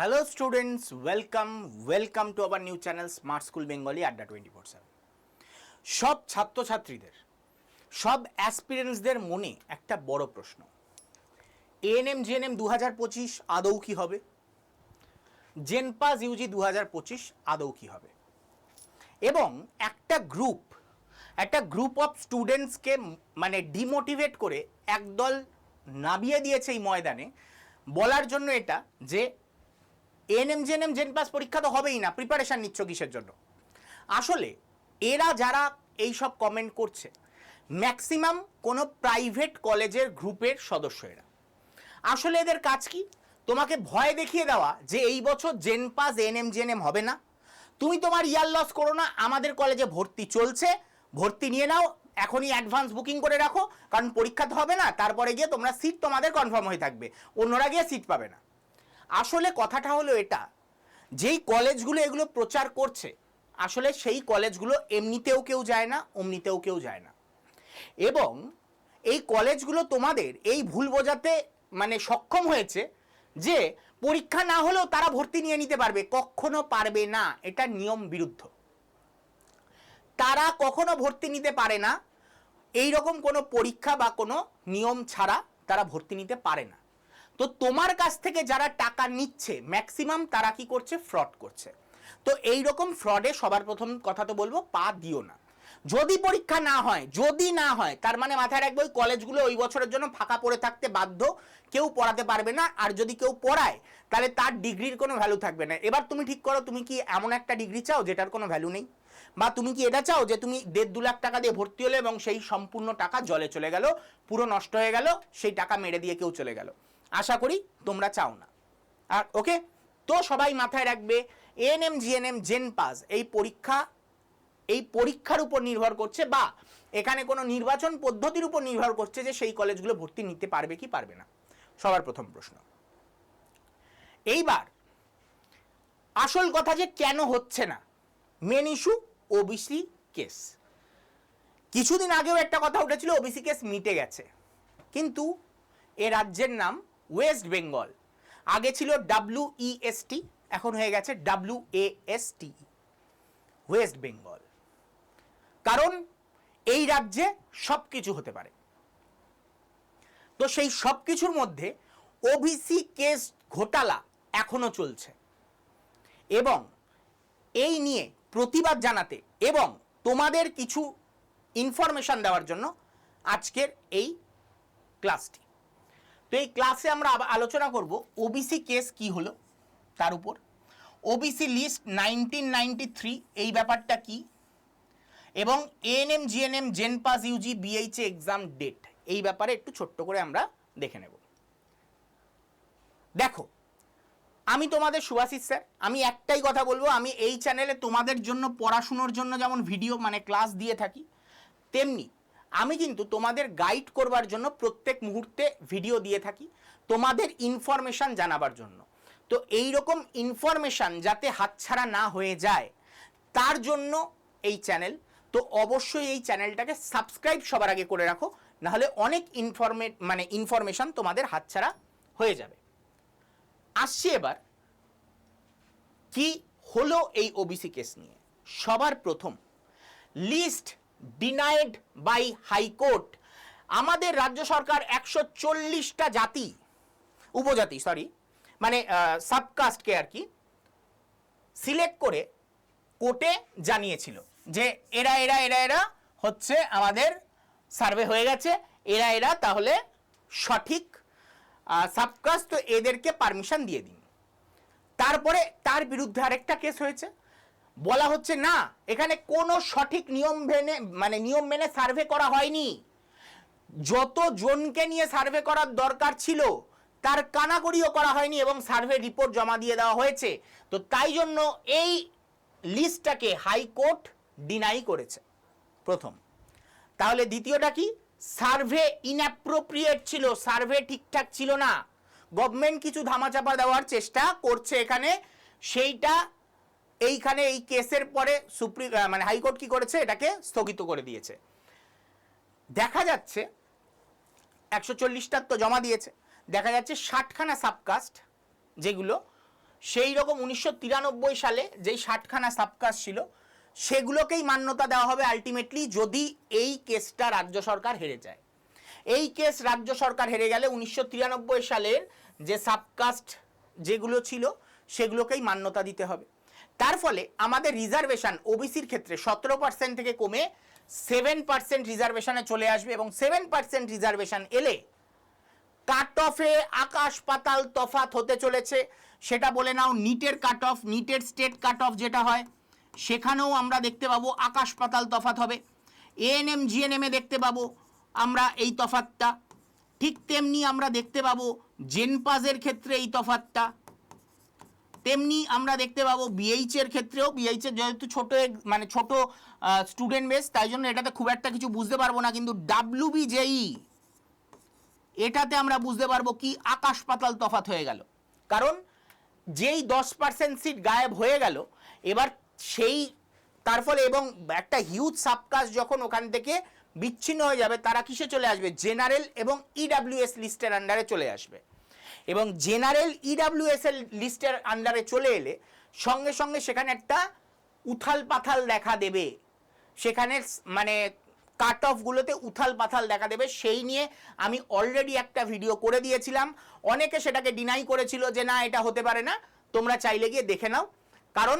Hello students welcome welcome to our new channel smart school Bengali আড্ডা twenty four seven সব ছাত্রছাত্রীদের, সব অ্যাসপিরেন্টসদের মনে একটা বড় প্রশ্ন। এএনএম জিএনএম দু হাজার পঁচিশ আদৌ কী হবে? জেনপাস ইউজি দু হাজার পঁচিশ আদৌ কী হবে? এবং একটা গ্রুপ একটা গ্রুপ অফ স্টুডেন্টসকে মানে ডিমোটিভেট করে একদল নামিয়ে দিয়েছে এই ময়দানে। বলার জন্য এটা যে এএনএম জেএনএম জেন পাস পরীক্ষা তো হবেই না প্রিপারেশান নিচ্ছ কিসের জন্য? আসলে এরা যারা এই সব কমেন্ট করছে ম্যাক্সিমাম কোনো প্রাইভেট কলেজের গ্রুপের সদস্য এরা। আসলে এদের কাজ কি? তোমাকে ভয় দেখিয়ে দেওয়া যে এই বছর জেন পাস এএনএম জেএনএম হবে না। তুমি তোমার ইয়ার লস করো না, আমাদের কলেজে ভর্তি চলছে, ভর্তি নিয়ে নাও, এখনই অ্যাডভান্স বুকিং করে রাখো, কারণ পরীক্ষা তো হবে না, তারপরে গিয়ে তোমরা সিট তোমাদের কনফার্ম হয়ে থাকবে, অন্যরা গিয়ে সিট পাবে না। আসলে কথাটা হলো এটা, যেই কলেজগুলো এগুলো প্রচার করছে, আসলে সেই কলেজগুলো এমনিতেও কেউ যায় না, অমনিতেও কেউ যায় না। এবং এই কলেজগুলো তোমাদের এই ভুল বোঝাতে মানে সক্ষম হয়েছে যে পরীক্ষা না হলেও তারা ভর্তি নিয়ে নিতে পারবে, কখনো পারবে না, এটা নিয়ম বিরুদ্ধ। তারা কখনো ভর্তি নিতে পারে না এই রকম কোনো পরীক্ষা বা কোনো নিয়ম ছাড়া তারা ভর্তি নিতে পারে না। তো তোমার কাছ থেকে যারা টাকা নিচ্ছে ম্যাক্সিমাম তারা কি করছে? ফ্রড করছে। তো এই রকম ফ্রডে সবার প্রথম কথা তো বলব, পা দিও না। যদি পরীক্ষা না হয়, যদি না হয়, তার মানে মাথায় রাখবে ওই কলেজগুলো ওই বছরের জন্য ফাঁকা পড়ে থাকতে বাধ্য, কেউ পড়াতে পারবে না, আর যদি কেউ পড়ায়, তাহলে তার ডিগ্রির কোনো ভ্যালু থাকবে না। এবার তুমি ঠিক করো, তুমি কি এমন একটা ডিগ্রি চাও যেটার কোনো ভ্যালু নেই? বা তুমি কি এটা চাও যে তুমি দেড় দু লাখ টাকা দিয়ে ভর্তি হলে এবং সেই সম্পূর্ণ টাকা জলে চলে গেল, পুরো নষ্ট হয়ে গেল, সেই টাকা মেরে দিয়ে কেউ চলে গেল? আশা করি তোমরা চাও না। আর ওকে তো সবাই মাথায় রাখবে এএনএম জিএনএম জেন পাস এই পরীক্ষা, এই পরীক্ষার উপর নির্ভর করছে বা এখানে কোনো নির্বাচন পদ্ধতির উপর নির্ভর করছে যে সেই কলেজগুলো ভর্তি নিতে পারবে কি পারবে না। সবার প্রথম প্রশ্ন। এইবার, আসল কথা যে কেন হচ্ছে না মেন ইস্যু ওবিসি কেস কিছুদিন আগেও একটা কথা উঠেছিল ওবিসি কেস মিটে গেছে। কিন্তু এ রাজ্যের নাম ওয়েস্ট বেঙ্গল আগে ছিল ডাব্লিউ ইএসটি এখন হয়ে গেছে ডাব্লিউ এএসটি ওয়েস্ট বেঙ্গল কারণ এই রাজ্যে সব কিছু হতে পারে। তো সেই সব কিছুর মধ্যে ওবিসি কেস ঘোটালা এখনও চলছে। এবং এই নিয়ে প্রতিবাদ জানাতে এবং তোমাদের কিছু ইনফরমেশন দেওয়ার জন্য আজকের এই ক্লাসটি তো এই ক্লাসে আমরা আলোচনা করব ওবিসি কেস কি হলো তার উপর। ওবিসি লিস্ট নাইনটিন এই ব্যাপারটা কি? এবং ANM GNM gen pass UG BHA exam date এই ব্যাপারে একটু ছোট্ট করে আমরা দেখে নেব। দেখো, আমি তোমাদের সুভাষিস স্যার, আমি একটাই কথা বলব, আমি এই চ্যানেলে তোমাদের জন্য, পড়াশুনোর জন্য যেমন ভিডিও মানে ক্লাস দিয়ে থাকি, তেমনি আমি কিন্তু তোমাদের গাইড করবার জন্য প্রত্যেক মুহূর্তে ভিডিও দিয়ে থাকি, তোমাদের ইনফরমেশান জানাবার জন্য। তো এই রকম ইনফরমেশান যাতে হাতছাড়া না হয়ে যায়, তার জন্য এই চ্যানেল তো অবশ্যই এই চ্যানেলটাকে সাবস্ক্রাইব সবার আগে করে রাখো, নাহলে অনেক ইনফরমে মানে ইনফরমেশান তোমাদের হাতছাড়া হয়ে যাবে। আসছি এবার, কি হলো এই ওবিসি কেস নিয়ে? সবার প্রথম লিস্ট ডিনাইড বাই হাইকোর্ট আমাদের রাজ্য সরকার একশো চল্লিশটা জাতি, উপজাতি সরি মানে সাবকাস্টকে আর কি সিলেক্ট করে কোর্টে জানিয়েছিল যে এরা এরা এরা এরা হচ্ছে আমাদের সার্ভে হয়ে গেছে, এরা এরা তাহলে সঠিক সাবকাস্ট তো এদেরকে পারমিশন দিয়ে দিন। তারপরে তার বিরুদ্ধে আরেকটা কেস হয়েছে। বলা হচ্ছে না, এখানে কোনো সঠিক নিয়ম মেনে মানে নিয়ম মেনে সার্ভে করা হয়নি। যত জনকে নিয়ে সার্ভে করার দরকার ছিল, তার কানাকড়িও করা হয়নি এবং সার্ভে রিপোর্ট জমা দিয়ে দেওয়া হয়েছে। তো তাই জন্য এই লিস্টটাকে হাইকোর্ট ডিনাই করেছে। প্রথম। তাহলে দ্বিতীয়টা কি? সার্ভে ইনঅ্যাপ্রোপ্রিয়েট ছিল সার্ভে ঠিকঠাক ছিল না। গভর্নমেন্ট কিছু ধামাচাপা দেওয়ার চেষ্টা করছে এখানে। সেইটা এইখানে এই কেসের পরে সুপ্রিম মানে হাইকোর্ট কি করেছে? এটাকে স্থগিত করে দিয়েছে। দেখা যাচ্ছে একশো চল্লিশটার তো জমা দিয়েছে। দেখা যাচ্ছে ষাটখানা সাবকাস্ট যেগুলো, সেই রকম উনিশশো তিরানব্বই সালে যেই ষাটখানা সাবকাস্ট ছিল, সেগুলোকেই মান্যতা দেওয়া হবে আলটিমেটলি যদি এই কেসটা রাজ্য সরকার হেরে যায়। এই কেস রাজ্য সরকার হেরে গেলে উনিশশো তিরানব্বই সালের যে সাবকাস্ট যেগুলো ছিল, সেগুলোকেই মান্যতা দিতে হবে। তার ফলে আমাদের রিজার্ভেশন ওবিসির ক্ষেত্রে সতেরো পার্সেন্ট থেকে কমে সেভেন পার্সেন্ট রিজার্ভেশনে চলে আসবে এবং সেভেন পার্সেন্ট রিজার্ভেশন এলে কাট অফে আকাশ পাতাল তফাত হতে চলেছে। সেটা বলে নাও, নিটের কাট অফ নিটের স্টেট কাট অফ যেটা হয়, সেখানেও আমরা দেখতে পাবো আকাশ পাতাল তফাত হবে। এএনএম জিএনএম দেখতে পাবো আমরা এই তফাতটা ঠিক তেমনি আমরা দেখতে পাবো জেনপাজের ক্ষেত্রে এই তফাতটা তেমনি আমরা দেখতে পাবো বিএইচ এর ক্ষেত্রেও বিএইচ এর যেহেতু ছোট মানে ছোট স্টুডেন্ট বেস তাই জন্য এটাতে খুব একটা কিছু বুঝতে পারব না, কিন্তু ডাব্লিউ বিজেই এটাতে আমরা বুঝতে পারব কি আকাশ পাতাল তফাত হয়ে গেল। কারণ যেই দশ পার্সেন্ট সিট গায়েব হয়ে গেল, এবার সেই, তার ফলে এবং একটা হিউজ সাবকাস্ট যখন ওখান থেকে বিচ্ছিন্ন হয়ে যাবে, তারা কিসে চলে আসবে? জেনারেল এবং ইডাব্লিউএস লিস্টের আন্ডারে চলে আসবে। এবং জেনারেল ইডাব্লিউএস এর লিস্টের আন্ডারে চলে এলে সঙ্গে সঙ্গে সেখানে একটা উথাল পাথাল দেখা দেবে। সেখানে মানে কাট অফগুলোতে উথাল পাথাল দেখা দেবে। সেই নিয়ে আমি অলরেডি একটা ভিডিও করে দিয়েছিলাম। অনেকে সেটাকে ডিনাই করেছিল যে না, এটা হতে পারে না। তোমরা চাইলে গিয়ে দেখে নাও। কারণ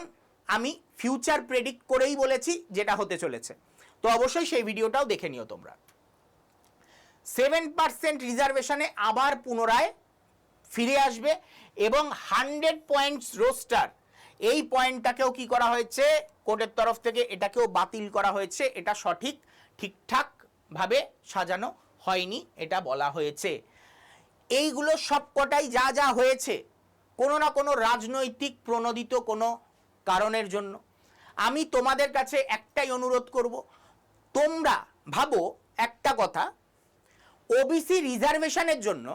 আমি ফিউচার প্রেডিক্ট করেই বলেছি যেটা হতে চলেছে। তো অবশ্যই সেই ভিডিওটাও দেখে নিও তোমরা। সেভেন পার্সেন্ট রিজার্ভেশনে আবার পুনরায় ফিরে আসবে এবং হান্ড্রেড পয়েন্টস রোস্টার। এই পয়েন্টটাকেও কি করা হয়েছে? কোর্টের তরফ থেকে এটাকেও বাতিল করা হয়েছে। এটা সঠিক, ঠিকঠাকভাবে সাজানো হয়নি, এটা বলা হয়েছে। এইগুলো সবকটাই যা যা হয়েছে, কোনো না কোনো রাজনৈতিক প্রণোদিত কোনো কারণের জন্য। আমি তোমাদের কাছে একটাই অনুরোধ করব, তোমরা ভাবো একটা কথা, ওবিসি রিজার্ভেশনের জন্য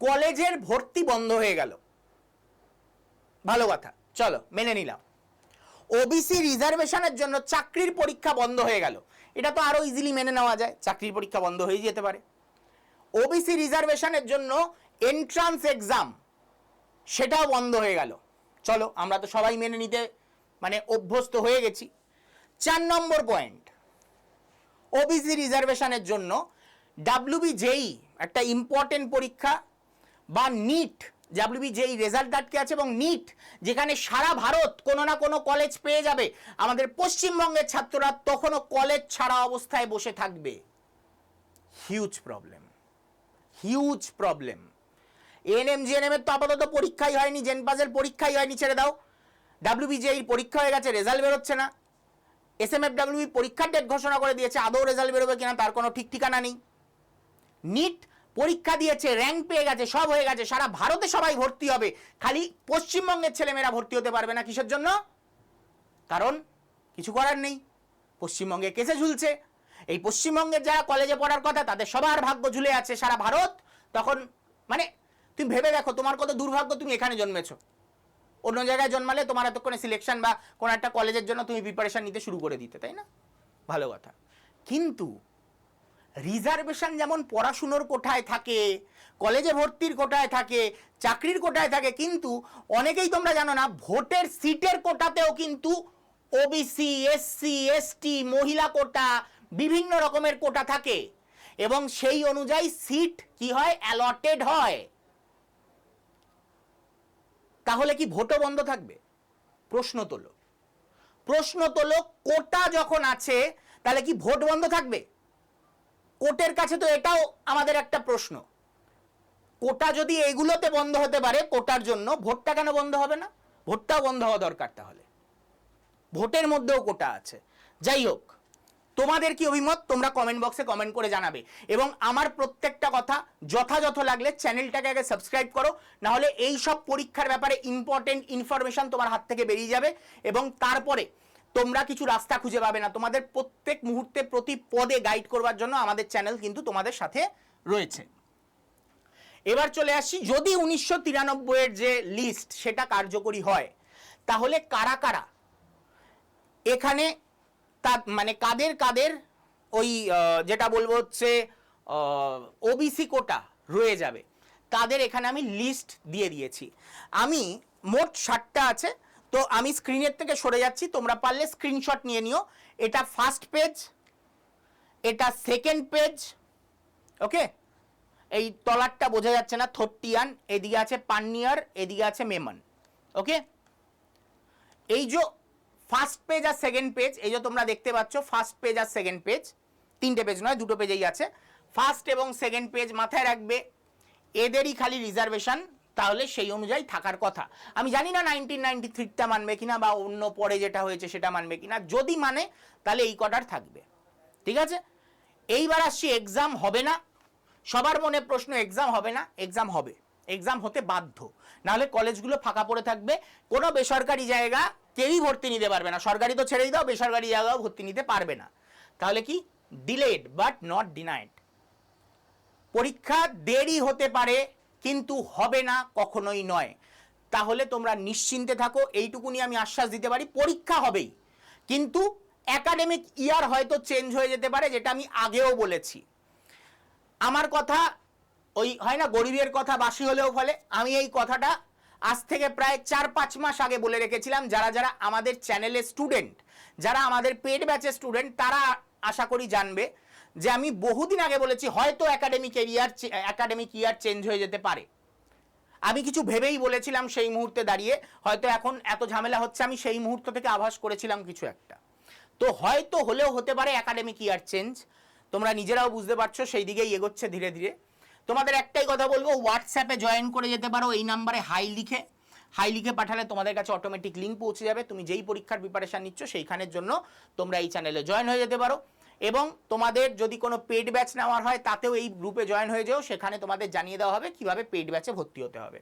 কলেজের ভর্তি বন্ধ হয়ে গেল। ভালো কথা, চলো, মেনে নিলাম। ওবিসি রিজার্ভেশনের জন্য চাকরির পরীক্ষা বন্ধ হয়ে গেল। এটা তো আরও ইজিলি মেনে নেওয়া যায়, চাকরির পরীক্ষা বন্ধ হয়ে যেতে পারে। ওবিসি রিজার্ভেশনের জন্য এন্ট্রান্স এক্সাম সেটাও বন্ধ হয়ে গেল। চলো, আমরা তো সবাই মেনে নিতে মানে অভ্যস্ত হয়ে গেছি। চার নম্বর পয়েন্ট ওবিসি রিজার্ভেশনের জন্য ডাব্লিউবি জেই একটা ইম্পর্টেন্ট পরীক্ষা বা নিট ডাব্লিউবি জেই রেজাল্ট আটকে আছে এবং নিট যেখানে সারা ভারত কোনো না কোনো কলেজ পেয়ে যাবে। আমাদের পশ্চিমবঙ্গের ছাত্ররা তখনও কলেজ ছাড়া অবস্থায় বসে থাকবে। Huge problem huge problem ANM GNM এর তো আপাতত পরীক্ষাই হয়নি জেনপাসের পরীক্ষাই হয়নি, ছেড়ে দাও। ডাব্লিউবিজেই পরীক্ষা হয়ে গেছে রেজাল্ট বেরোচ্ছে না। এস এম এফ ডাব্লিউ পরীক্ষার ডেট ঘোষণা করে দিয়েছে, আদৌ রেজাল্ট বেরোবে কিনা তার কোনো ঠিক ঠিকানা নেই। নিট পরীক্ষা দিয়েছে র্যাঙ্ক পেয়ে গেছে, সব হয়ে গেছে, সারা ভারতে সবাই ভর্তি হবে। খালি পশ্চিমবঙ্গের ছেলেমেয়েরা ভর্তি হতে পারবে না কিসের জন্য? কারণ কিছু করার নেই। পশ্চিমবঙ্গে কেসে ঝুলছে। এই পশ্চিমবঙ্গের যারা কলেজে পড়ার কথা, তাদের সবার ভাগ্য ঝুলে আছে সারা ভারত। তখন মানে তুমি ভেবে দেখো, তোমার কত দুর্ভাগ্য তুমি এখানে জন্মেছো। অন্য জায়গায় জন্মালে তোমার এতক্ষণে সিলেকশন বা কোনো একটা কলেজের জন্য তুমি প্রিপারেশান নিতে শুরু করে দিতে, তাই না? ভালো কথা। কিন্তু রিজার্ভেশন যেমন পড়াশুনোর কোঠায় থাকে কলেজে ভর্তির কোটায় থাকে, চাকরির কোটায় থাকে, কিন্তু অনেকেই তোমরা জানো না, ভোটের সিটের কোটাতেও কিন্তু ওবিসি এসসি এসটি মহিলা কোটা, বিভিন্ন রকমের কোটা থাকে। এবং সেই অনুযায়ী সিট কি হয়? অ্যালটেড হয়। তাহলে কি ভোটও বন্ধ থাকবে? প্রশ্ন তোলো। প্রশ্ন তোলো, কোটা যখন আছে, তাহলে কি ভোট বন্ধ থাকবে? কোর্টের কাছে তো এটাও আমাদের একটা প্রশ্ন। কোটা যদি এগুলোতে বন্ধ হতে পারে, কোটার জন্য ভোটটা কেন বন্ধ হবে না? ভোটটাও বন্ধ হওয়া দরকার তাহলে। ভোটের মধ্যেও কোটা আছে। যাই হোক, তোমাদের কি অভিমত? তোমরা কমেন্ট বক্সে কমেন্ট করে জানাবে। এবং আমার প্রত্যেকটা কথা যথাযথ লাগলে চ্যানেলটাকে আগে সাবস্ক্রাইব করো না হলে এই সব পরীক্ষার ব্যাপারে ইম্পর্টেন্ট ইনফরমেশন তোমার হাত থেকে বেরিয়ে যাবে। এবং তারপরে তোমরা কিছু রাস্তা খুঁজে পাবে না। তোমাদের প্রত্যেক মুহূর্তে প্রতি পদে গাইড করবার জন্য আমাদের চ্যানেল কিন্তু তোমাদের সাথে রয়েছে। এবার চলে আসছি যদি উনিশশো তিরানব্বইয়ের যে লিস্ট সেটা কার্যকরী হয়, তাহলে কারা কারা? এখানে তা- মানে কাদের কাদের ওই যেটা বলব হচ্ছে ওবিসি কোটা রয়ে যাবে। তাদের এখানে আমি লিস্ট দিয়ে দিয়েছি। আমি মোট ষাটটা আছে তো আমি স্ক্রিনের থেকে সরে যাচ্ছি, তোমরা পারলে স্ক্রিনশট নিয়ে নিও। এটা ফার্স্ট পেজ এটা সেকেন্ড পেজ ওকে এই তলারটা বোঝা যাচ্ছে না থর্টিয়ান এদিকে আছে পান্নিয়ার, এদিকে আছে মেমন ওকে এই যে ফার্স্ট পেজ আর সেকেন্ড পেজ এই যে তোমরা দেখতে পাচ্ছ ফার্স্ট পেজ আর সেকেন্ড পেজ তিনটে পেজ নয়, দুটো পেজেই আছে। ফার্স্ট এবং সেকেন্ড পেজ মাথায় রাখবে, এদেরই খালি রিজার্ভেশন তাহলে সেই অনুযায়ী থাকার কথা। আমি জানি না নাইনটিন নাইনটি থ্রিটা মানবে কিনা বা অন্য পরে যেটা হয়েছে সেটা মানবে কিনা। যদি মানে তাহলে এই কটার থাকবে। ঠিক আছে? এইবার আসছি এক্সাম হবে না। সবার মনে প্রশ্ন এক্সাম হবে না? এক্সাম হবে। এক্সাম হতে বাধ্য। নাহলে কলেজগুলো ফাঁকা পড়ে থাকবে। কোনো বেসরকারি জায়গা কেউই ভর্তি নিতে পারবে না। সরকারি তো ছেড়েই দাও, বেসরকারি জায়গাও ভর্তি নিতে পারবে না। তাহলে কি? ডিলেড বাট নট ডিনাইড পরীক্ষা দেরি হতে পারে। কিন্তু হবে না, কখনোই নয়। তাহলে তোমরা নিশ্চিন্তে থাকো, এইটুকুনি আমি আশ্বাস দিতে পারি, পরীক্ষা হবেই। কিন্তু একাডেমিক ইয়ার হয়তো চেঞ্জ হয়ে যেতে পারে, যেটা আমি আগেও বলেছি। আমার কথা, ওই হয় না, গরিবের কথা বাসি হলেও ফলে, আমি এই কথাটা আজ থেকে প্রায় চার পাঁচ মাস আগে বলে রেখেছিলাম, যারা যারা আমাদের চ্যানেলের স্টুডেন্ট যারা আমাদের পেড ব্যাচের স্টুডেন্ট তারা আশা করি জানবে যে আমি বহুদিন আগে বলেছি হয়তো একাডেমিক এরিয়ার একাডেমিক ইয়ার চেঞ্জ হয়ে যেতে পারে। আমি কিছু ভেবেই বলেছিলাম সেই মুহূর্তে দাঁড়িয়ে, হয়তো এখন এত ঝামেলা হচ্ছে, আমি সেই মুহূর্ত থেকে আভাস করেছিলাম কিছু একটা। তো হয়তো হলেও হতে পারে একাডেমিক ইয়ার চেঞ্জ তোমরা নিজেরাও বুঝতে পারছ, সেই দিকেই এগোচ্ছে ধীরে ধীরে। তোমাদের একটাই কথা বলব হোয়াটসঅ্যাপে জয়েন করে যেতে পারো, এই নাম্বারে হাই লিখে। হাই লিখে পাঠালে তোমাদের কাছে অটোমেটিক লিঙ্ক পৌঁছে যাবে। তুমি যেই পরীক্ষার প্রিপারেশান নিচ্ছ, সেইখানের জন্য তোমরা এই চ্যানেলে জয়েন হয়ে যেতে পারো। এবং তোমাদের যদি কোনো পেড ব্যাচ নেওয়ার হয়, তাতেও এই গ্রুপে জয়েন হয়ে যাও। সেখানে তোমাদের জানিয়ে দেওয়া হবে কীভাবে পেড ব্যাচে ভর্তি হতে হবে।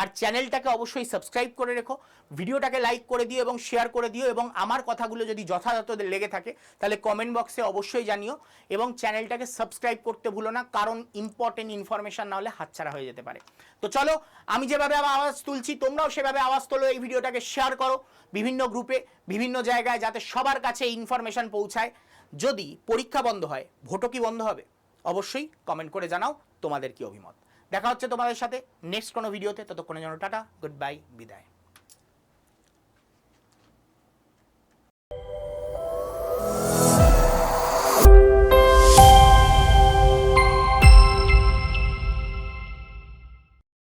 আর চ্যানেলটাকে অবশ্যই সাবস্ক্রাইব করে রেখো ভিডিওটাকে লাইক করে দিও এবং শেয়ার করে দিও এবং আমার কথাগুলো যদি যথাযথ লেগে থাকে, তাহলে কমেন্ট বক্সে অবশ্যই জানিও এবং চ্যানেলটাকে সাবস্ক্রাইব করতে ভুলো না, কারণ ইম্পর্টেন্ট ইনফরমেশন না হলে হাতছাড়া হয়ে যেতে পারে। তো চলো, আমি যেভাবে আওয়াজ তুলছি, তোমরাও সেভাবে আওয়াজ তোলো, এই ভিডিওটাকে শেয়ার করো। বিভিন্ন গ্রুপে বিভিন্ন জায়গায় যাতে সবার কাছে ইনফরমেশন পৌঁছায়। যদি পরীক্ষা বন্ধ হয়, ভোটও কি বন্ধ হবে? অবশ্যই কমেন্ট করে জানাও তোমাদের কি অভিমত। দেখা হচ্ছে তোমাদের সাথে নেক্সট কোনো ভিডিওতে ততক্ষণের জন্য টাটা গুড বাই বিদায়।